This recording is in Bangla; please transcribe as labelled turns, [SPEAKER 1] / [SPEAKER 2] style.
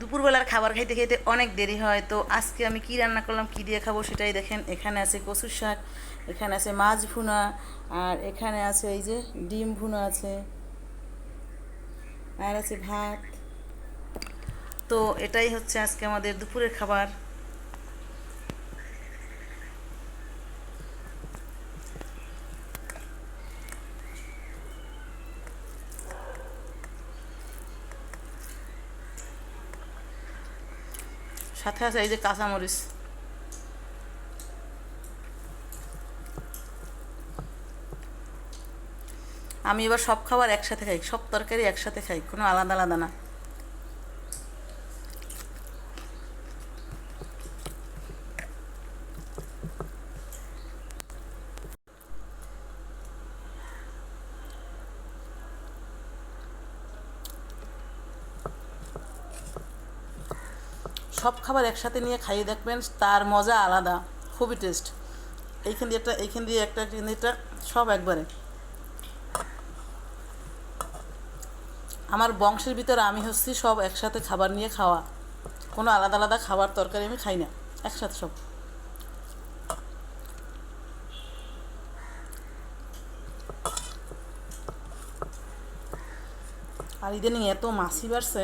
[SPEAKER 1] দুপুরবেলার খাবার খাইতে খাইতে অনেক দেরি হয়। তো আজকে আমি কি রান্না করলাম, কি দিয়ে খাব সেটাই দেখেন। এখানে আছে কচুর শাক, এখানে আছে মাছ ভুনা, আর এখানে আছে এই যে ডিম ভুনা আছে, আর আছে ভাত। তো এটাই হচ্ছে আজকে আমাদের দুপুরের খাবার। সাথে আছে এই যে কাঁচামরিচ। আমি এবার সব খাবার একসাথে খাই, সব তরকারি একসাথে খাই, কোনো আলাদা আলাদা না। সব খাবার একসাথে নিয়ে খাইয়ে দেখবেন, তার মজা আলাদা, খুবই টেস্ট এইখান দিয়ে একটা, এইখান দিয়ে একটা, এইখান দিয়ে সব একবারে। আমার বংশের ভিতরে আমি হচ্ছি সব একসাথে খাবার নিয়ে খাওয়া। কোনো আলাদা আলাদা খাবার তরকারি আমি খাই না, একসাথে সব। আর ইদানিং এত মাছি বাড়ছে